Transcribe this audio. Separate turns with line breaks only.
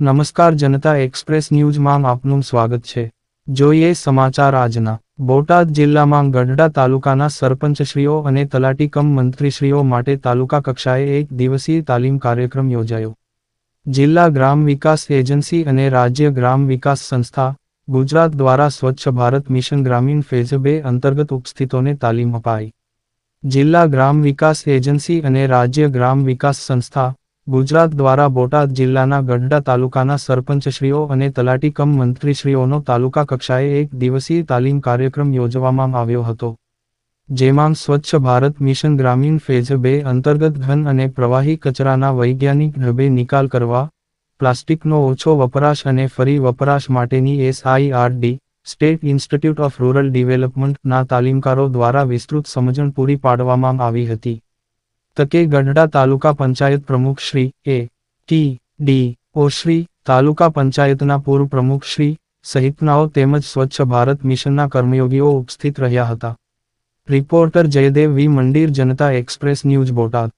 નમસ્કાર જનતા એક્સપ્રેસ ન્યૂઝમાં આપનું સ્વાગત છે. જોઈએ સમાચાર આજના. બોટાદ જિલ્લામાં ગઢડા તાલુકાના સરપંચશ્રીઓ અને તલાટી કમ મંત્રીશ્રીઓ માટે તાલુકા કક્ષાએ એક દિવસીય તાલીમ કાર્યક્રમ યોજાયો. જિલ્લા ગ્રામ વિકાસ એજન્સી અને રાજ્ય ગ્રામ વિકાસ સંસ્થા, ગુજરાત દ્વારા સ્વચ્છ ભારત મિશન ગ્રામીણ ફેઝ બે અંતર્ગત ઉપસ્થિતોને તાલીમ અપાઈ. જિલ્લા ગ્રામ વિકાસ એજન્સી અને રાજ્ય ગ્રામ વિકાસ સંસ્થા ગુજરાત દ્વારા બોટાદ જિલ્લાના ગઢડા તાલુકાના સરપંચશ્રીઓ અને તલાટી કમ મંત્રીશ્રીઓનો તાલુકા કક્ષાએ એક દિવસીય તાલીમ કાર્યક્રમ યોજવામાં આવ્યો હતો, જેમાં સ્વચ્છ ભારત મિશન ગ્રામીણ ફેઝ બે અંતર્ગત ઘન અને પ્રવાહી કચરાના વૈજ્ઞાનિક ઢબે નિકાલ કરવા, પ્લાસ્ટિકનો ઓછો વપરાશ અને ફરી વપરાશ માટેની SIRD, state institute of rural ડિવેલપમેન્ટના તાલીમકારો દ્વારા વિસ્તૃત સમજણ પૂરી પાડવામાં આવી હતી. તકે ગઢડા તાલુકા પંચાયત પ્રમુખ Shri A T D O Shri taluka પંચાયતના પૂર્વ પ્રમુખ શ્રી સહિતનાઓ તેમજ સ્વચ્છ ભારત મિશનના કર્મયોગીઓ ઉપસ્થિત રહ્યા હતા. રિપોર્ટર જયદેવ વી મંદિર જનતા એક્સપ્રેસ ન્યૂઝ બોટાદ.